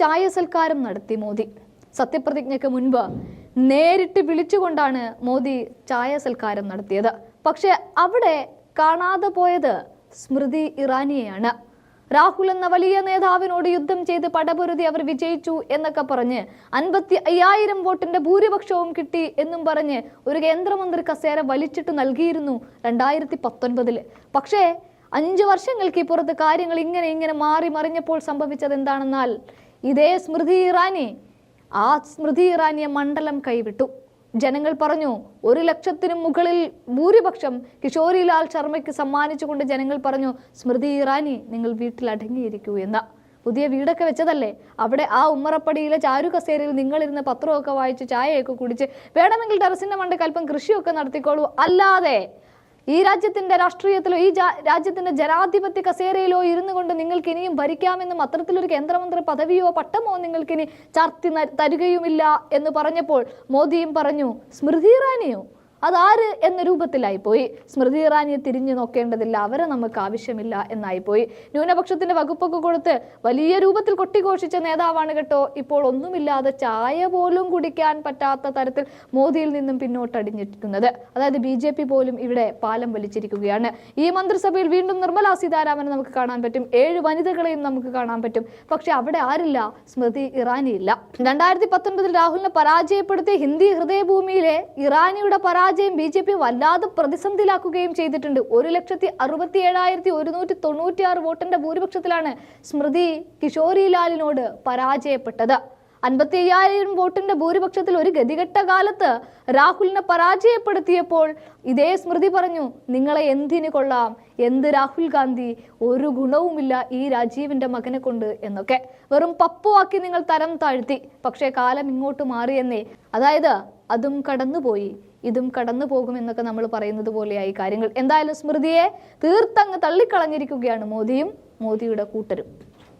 ചായ സൽക്കാരം നടത്തി മോദി. സത്യപ്രതിജ്ഞയ്ക്ക് മുൻപ് നേരിട്ട് വിളിച്ചുകൊണ്ടാണ് മോദി ചായ സൽക്കാരം നടത്തിയത്. പക്ഷെ അവിടെ കാണാതെ പോയത് സ്മൃതി ഇറാനിയെയാണ്. രാഹുൽ എന്ന വലിയ നേതാവിനോട് യുദ്ധം ചെയ്ത് പടപൊരുതി അവർ വിജയിച്ചു എന്നൊക്കെ പറഞ്ഞ് അൻപത്തി അയ്യായിരം വോട്ടിന്റെ ഭൂരിപക്ഷവും കിട്ടി എന്നും പറഞ്ഞ് ഒരു കേന്ദ്രമന്ത്രി കസേര വലിച്ചിട്ട് നൽകിയിരുന്നു രണ്ടായിരത്തി പത്തൊൻപതിൽ. പക്ഷേ അഞ്ചു വർഷങ്ങൾക്ക് ഇപ്പുറത്ത് കാര്യങ്ങൾ ഇങ്ങനെ ഇങ്ങനെ മാറി മറിഞ്ഞപ്പോൾ സംഭവിച്ചത് എന്താണെന്നാൽ ഇതേ സ്മൃതി ഇറാനി ആ സ്മൃതി ഇറാനിയെ മണ്ഡലം കൈവിട്ടു. ജനങ്ങൾ പറഞ്ഞു ഒരു ലക്ഷത്തിനു മുകളിൽ ഭൂരിപക്ഷം കിഷോരിലാൽ ശർമ്മയ്ക്ക് സമ്മാനിച്ചുകൊണ്ട് ജനങ്ങൾ പറഞ്ഞു സ്മൃതി ഇറാനി നിങ്ങൾ വീട്ടിൽ അടങ്ങിയിരിക്കൂ എന്ന്. പുതിയ വീടൊക്കെ വെച്ചതല്ലേ? അവിടെ ആ ഉമ്മറപ്പടിയിലെ ചാരു കസേരയിൽ നിങ്ങളിരുന്ന് പത്രമൊക്കെ വായിച്ച് ചായയൊക്കെ കുടിച്ച് വേണമെങ്കിൽ ടെറസിന്റെ മണ്ടയ്ക്ക് കൃഷിയൊക്കെ നടത്തിക്കോളൂ. അല്ലാതെ ഈ രാജ്യത്തിന്റെ രാഷ്ട്രീയത്തിലോ ഈ രാജ്യത്തിന്റെ ജനാധിപത്യ കസേരയിലോ ഇരുന്നു കൊണ്ട് നിങ്ങൾക്ക് ഇനിയും ഭരിക്കാമെന്നും അത്തരത്തിലൊരു കേന്ദ്രമന്ത്രി പദവിയോ പട്ടമോ നിങ്ങൾക്ക് ഇനി ചാർത്തി തരുകയുമില്ല എന്ന് പറഞ്ഞപ്പോൾ മോദിയും പറഞ്ഞു സ്മൃതി ഇറാനിയോ? അതാര് എന്ന രൂപത്തിലായി പോയി സ്മൃതി ഇറാനിയെ തിരിഞ്ഞു നോക്കേണ്ടതില്ല അവരെ നമുക്ക് ആവശ്യമില്ല എന്നായി പോയി ന്യൂനപക്ഷത്തിന്റെ വകുപ്പൊക്കെ കൊടുത്ത് വലിയ രൂപത്തിൽ കൊട്ടിഘോഷിച്ച നേതാവാണ് കേട്ടോ. ഇപ്പോൾ ഒന്നുമില്ലാതെ ചായ പോലും കുടിക്കാൻ പറ്റാത്ത തരത്തിൽ മോദിയിൽ നിന്നും പിന്നോട്ടടിഞ്ഞിരിക്കുന്നത്. അതായത് ബി ജെ പി പോലും ഇവിടെ പാലം വലിച്ചിരിക്കുകയാണ്. ഈ മന്ത്രിസഭയിൽ വീണ്ടും നിർമ്മലാ സീതാരാമനെ നമുക്ക് കാണാൻ പറ്റും. ഏഴ് വനിതകളെയും നമുക്ക് കാണാൻ പറ്റും. പക്ഷെ അവിടെ ആരില്ല? സ്മൃതി ഇറാനി ഇല്ല രണ്ടായിരത്തി പത്തൊൻപതിൽ രാഹുലിനെ പരാജയപ്പെടുത്തിയ ഹിന്ദി ഹൃദയഭൂമിയിലെ ഇറാനിയുടെ പരാജയം ബി ജെ പി വല്ലാതെ പ്രതിസന്ധിയിലാക്കുകയും ചെയ്തിട്ടുണ്ട്. ഒരു ലക്ഷത്തി അറുപത്തി ഏഴായിരത്തി ഒരുന്നൂറ്റി തൊണ്ണൂറ്റി ആറ് വോട്ടിന്റെ ഭൂരിപക്ഷത്തിലാണ് സ്മൃതി കിഷോരിലാലിനോട് പരാജയപ്പെട്ടത്. അൻപത്തി അയ്യായിരം വോട്ടിന്റെ ഭൂരിപക്ഷത്തിൽ ഒരു ഗതികെട്ട കാലത്ത് രാഹുലിനെ പരാജയപ്പെടുത്തിയപ്പോൾ ഇതേ സ്മൃതി പറഞ്ഞു നിങ്ങളെ എന്തിന് കൊള്ളാം? എന്ത് രാഹുൽ ഗാന്ധി? ഒരു ഗുണവുമില്ല ഈ രാജീവിന്റെ മകനെ കൊണ്ട് എന്നൊക്കെ. വെറും പപ്പുവാക്കി നിങ്ങൾ തരം താഴ്ത്തി. പക്ഷേ കാലം ഇങ്ങോട്ട് മാറിയെന്നേ. അതായത് അതും കടന്നുപോയി. ഇതും കടന്നു പോകുമെന്നൊക്കെ നമ്മൾ പറയുന്നത് പോലെയായി കാര്യങ്ങൾ. എന്തായാലും സ്മൃതിയെ തീർത്തങ്ങ് തള്ളിക്കളഞ്ഞിരിക്കുകയാണ് മോദിയും മോദിയുടെ കൂട്ടരും.